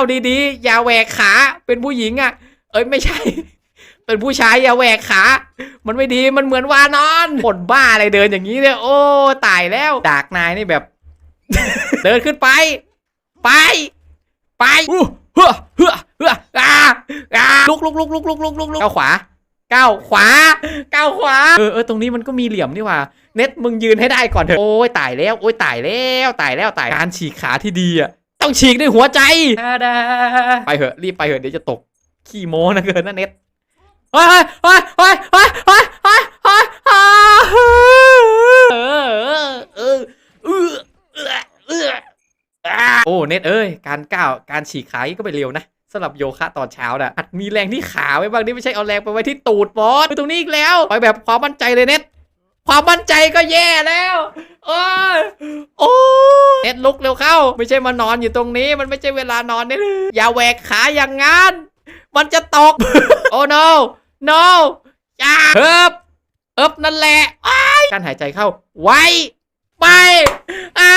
าดีๆ อย่าแหวกขา เป็นผู้หญิงอะ เอ้ยไม่ใช่ เป็นผู้ชายอย่าแหวกขา มันไม่ดีมันเหมือนวานอนผดบ้าอะไรเดินอย่างนี้เนี่ยโอ้ตายแล้วดากนายนี่แบบ เดินขึ้นไป ไป ไปอู้เฮ้อเฮ้อเฮ้ออาอาลุกลุกลุกลุกลุกลุกลุกก้าวขวาก้าวขวาก้าวขวาเออเออตรงนี้มันก็มีเหลี่ยมนี่ว่าเน็ตมึงยืนให้ได้ก่อนเถอะโอ้ยตายแล้วโอ้ยตายแล้วตายแล้วตายการฉีกขาที่ดีอะ ต้องฉีกด้วยหัวใจไปเถอะรีบไปเถอะเดี๋ยวจะตกขี้โม้นะเกินนะเน็ตเฮ้ยเฮ้ยเฮ้ยเฮ้ยเฮ้ยเฮ้ยเฮ้ยเฮ้ยเออเออเออเออเอออ่าโอ้เน็ตเอ้ยการก้าวการฉีกขานี่ก็ไปเร็วนะสำหรับโยคะตอนเช้าน่ะหัดมีแรงที่ขาไว้บ้างนี่ไม่ใช่เอาแรงไปไว้ที่ตูดบอสไปตรงนี้อีกแล้วไปแบบความมั่นใจเลยเน็ตความมั่นใจก็แย่แล้วโอ้ย โอ้ยเน็ตลุกเร็วเข้า ไม่ใช่มานอนอยู่ตรงนี้ มันไม่ใช่เวลานอนนี่อย่าแหวกขาอย่างงั้น มันจะตก โอ้ no no อย่าเฮิบเฮิบนั่นแหละอ้ายการหายใจเข้า ไวไปอ่า